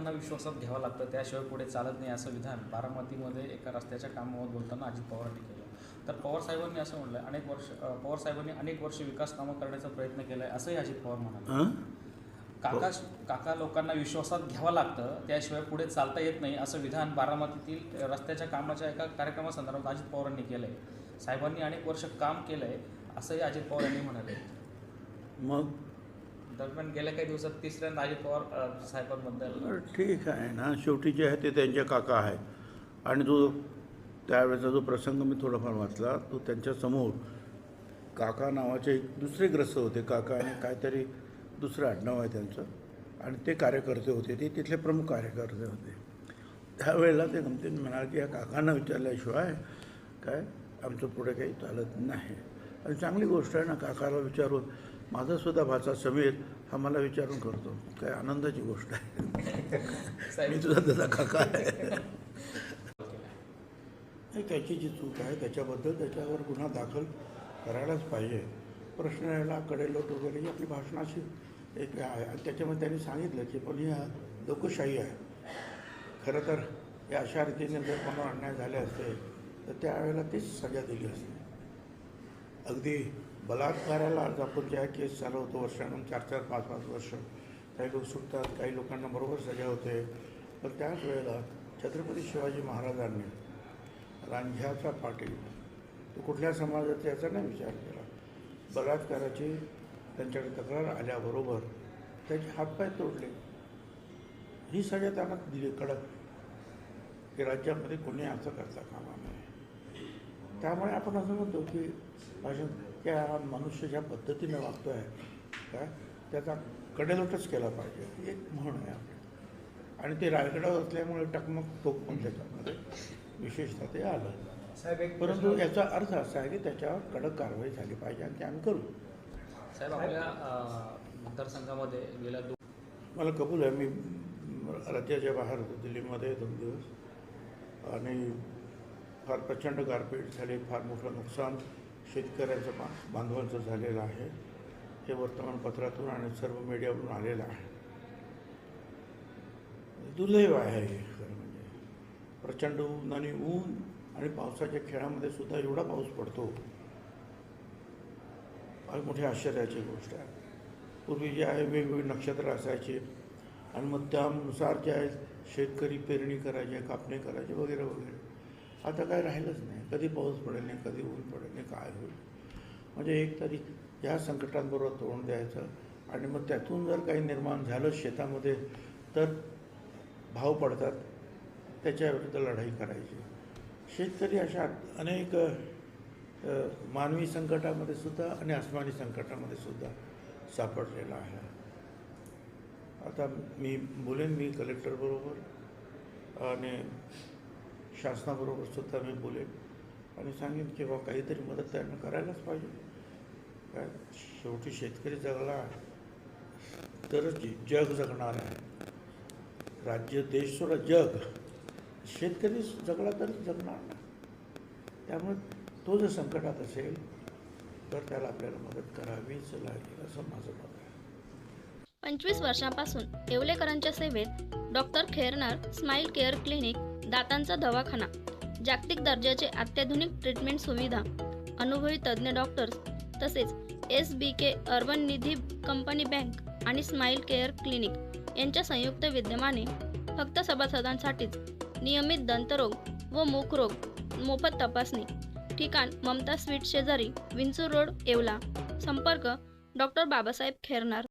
लोकांना विश्वासात घ्यावं लागतं त्याशिवाय पुढे चालत नाही असं विधान बारामतीमध्ये एका रस्त्याच्या कामावर बोलताना अजित पवारांनी केलं. तर पवार साहेबांनी असं म्हटलं अनेक वर्ष अ, पवार साहेबांनी अनेक वर्ष विकास कामं करण्याचा प्रयत्न केला आहे असंही अजित पवार म्हणाले? काका काका लोकांना विश्वासात घ्यावं लागतं त्याशिवाय पुढे चालता येत नाही असं विधान बारामतीतील रस्त्याच्या कामाच्या एका कार्यक्रमासंदर्भात अजित पवारांनी केलं आहे साहेबांनी अनेक वर्ष काम केलं आहे असंही अजित पवार यांनी म्हणाले. मग? दरम्यान गेल्या काही दिवसात तिसऱ्यांदा अजित पवार साहेबांबद्दल. ठीक आहे ना. शेवटी जे आहे ते त्यांचे काका आहेत. आणि जो त्यावेळेचा जो प्रसंग मी थोडाफार वाचला तो त्यांच्यासमोर काका नावाचे एक दुसरे ग्रस्त होते. काका आणि काहीतरी दुसरं आडनाव आहे त्यांचं. आणि ते कार्यकर्ते होते. ते तिथले प्रमुख कार्यकर्ते होते. त्यावेळेला ते गमतीने म्हणाले की या काकांना विचारल्याशिवाय काय? आमचं पुढे काही चालत नाही. आणि चांगली गोष्ट आहे ना काकाला विचारून माझा सुद्धा भाचा समीर हा मला विचारून करतो. काय आनंदाची गोष्ट आहे. मी तुझा त्याचा काका आहे. नाही त्याची जी चूक आहे त्याच्याबद्दल त्याच्यावर गुन्हा दाखल करायलाच पाहिजे. प्रश्न यायला कडेलोट वगैरे ही आपली भाषणाची एक आहे. आणि त्याच्यामध्ये त्यांनी सांगितलं की पण ही लोकशाही आहे. खरं तर या अशा रीतीने जर कोणावर अन्याय झाले असते तर त्यावेळेला तीच सजा दिली असते. अगदी बलात्काराला आज आपण ज्या केस चालवतो वर्षानं चार चार पाच पाच वर्ष काही लोक सुटतात काही लोकांना बरोबर सजा होते. पण त्याच वेळेला छत्रपती शिवाजी महाराजांनी रांझ्याचा पाटील तो कुठल्या समाजाचा याचा नाही विचार केला. बलात्काराची त्यांच्याकडे तक्रार आल्याबरोबर त्याचे हातपाय तोडले. ही सगळ्या त्यांना दिली कडक की राज्यामध्ये कोणी असं करता कामा नये. त्यामुळे आपण असं म्हणतो की भाषण त्या मनुष्य ज्या पद्धतीने वागतो आहे काय त्याचा कडेलोटच केला पाहिजे. एक म्हण आहे आपली. आणि ते रायगडावर असल्यामुळे टकमक टोक पण त्याच्यामध्ये विशेषतः ते आलं. परंतु याचा अर्थ असा आहे की त्याच्यावर कडक कारवाई झाली पाहिजे आणि ते आम्ही करू. साहेब आपल्या मतदारसंघामध्ये गेल्या दोन मला कबूल आहे. मी राज्याच्या बाहेर होतो दिल्लीमध्ये दोन दिवस. आणि फार प्रचंड गारपीट झाली फार मोठं नुकसान शेतकऱ्यांचं बा बांधवांचं झालेलं आहे. हे वर्तमानपत्रातून आणि सर्व मीडियावरून आलेलं आहे. दुर्दैव आहे हे खरं म्हणजे. प्रचंड ऊन आणि ऊन आणि पावसाच्या खेळामध्ये सुद्धा एवढा पाऊस पडतो. फार मोठी आश्चर्याची गोष्ट आहे. पूर्वी जे आहे वेगवेगळी नक्षत्र असायचे आणि मग त्यानुसार जे आहे शेतकरी पेरणी करायचे कापणी करायचे वगैरे वगैरे. आता काय राहिलंच नाही. कधी पाऊस पडेल नाही कधी ऊन पडेल नाही काय होईल? म्हणजे एक तरी या संकटांबरोबर तोंड द्यायचं आणि मग त्यातून जर काही निर्माण झालं शेतामध्ये तर भाव पडतात. त्याच्याविरुद्ध लढाई करायची. शेतकरी अशा अनेक मानवी संकटामध्ये सुद्धा आणि आसमानी संकटामध्ये सुद्धा सापडलेला आहे. आता मी बोलेन मी कलेक्टरबरोबर आणि शासनाबरोबर सुद्धा मी बोलेन आणि सांगेन की बा काहीतरी मदत त्यांना करायलाच पाहिजे. काय? शेवटी शेतकरी जगला. तरच जग जगणार आहे. राज्य देश सोडा जग. शेतकरी जगला तरच जगणार ना त्यामुळे तो जर संकटात असेल तर त्याला आपल्याला मदत करावीच लागेल असं माझं मत आहे. पंचवीस वर्षांपासून येवलेकरांच्या सेवेत doctor Khernar smile care clinic दातांचा दवाखाना जागतिक दर्जाचे अत्याधुनिक ट्रीटमेंट सुविधा अनुभवी तज्ज्ञ डॉक्टर्स तसेच S B K urban Nidhi company bank आणि स्माईल केअर क्लिनिक यांच्या संयुक्त विद्यमाने फक्त सभासदांसाठीच नियमित दंतरोग व मुखरोग मोफत तपासणी ठिकाण ममता स्वीट शेजारी विंचूर रोड येवला. संपर्क डॉक्टर बाबासाहेब खेरनार.